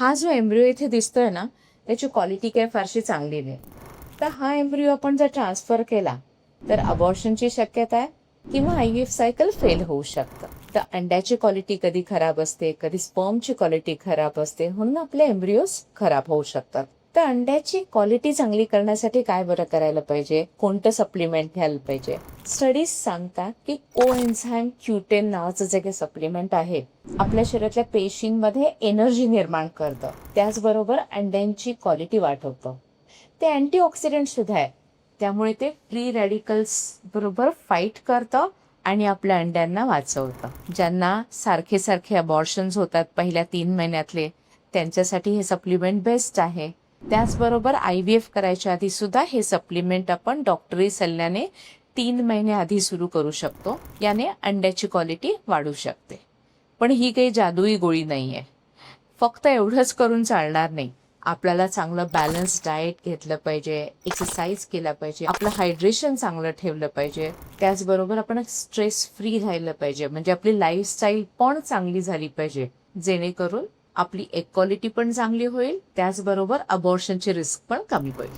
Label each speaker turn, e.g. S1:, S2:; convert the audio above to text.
S1: हा जो एम्ब्रिओ इथे दिसतोय ना त्याची क्वालिटी काही फारशी चांगली नाही. तर हा एम्ब्रिओ आपण जर ट्रान्सफर केला तर अबॉर्शनची शक्यता आहे किंवा आय एफ सायकल फेल होऊ शकतं. तर अंड्याची क्वालिटी कधी खराब असते कधी स्पर्मची क्वालिटी खराब असते म्हणून आपले एम्ब्रिओज खराब होऊ शकतात. तर अंड्याची क्वालिटी चांगली करण्यासाठी काय बरं करायला पाहिजे? कोणतं सप्लिमेंट घ्यायला पाहिजे? स्टडीज सांगतात की ओ एन्झाईम क्युटेन नावाचं जे काही सप्लिमेंट आहे आपल्या शरीरातल्या पेशींमध्ये एनर्जी निर्माण करतं. त्याचबरोबर अंड्यांची क्वालिटी वाढवतं. ते अँटीऑक्सिडंट सुद्धा आहे. त्यामुळे ते फ्री रॅडिकल्स बरोबर फाईट करतं आणि आपल्या अंड्यांना वाचवतं. ज्यांना सारखे सारखे अबॉर्शन्स होतात पहिल्या तीन महिन्यातले त्यांच्यासाठी हे सप्लिमेंट बेस्ट आहे. त्याचबरोबर आय व्ही एफ करायच्या आधी सुद्धा हे सप्लिमेंट आपण डॉक्टरी सल्ल्याने तीन महिने आधी सुरू करू शकतो. याने अंड्याची क्वालिटी वाढू शकते. पण ही काही जादुई गोळी नाही आहे फक्त एवढंच करून चालणार नाही. आपल्याला चांगलं बॅलन्स डाएट घेतलं पाहिजे एक्सरसाइज केला पाहिजे आपलं हायड्रेशन चांगलं ठेवलं पाहिजे. त्याचबरोबर आपण स्ट्रेस फ्री राहिलं पाहिजे. म्हणजे आपली लाईफस्टाईल पण चांगली झाली पाहिजे. जेणेकरून आपली एक क्वालिटी पण चांगली होईल त्याचबरोबर अबॉर्शनची रिस्क पण कमी होईल.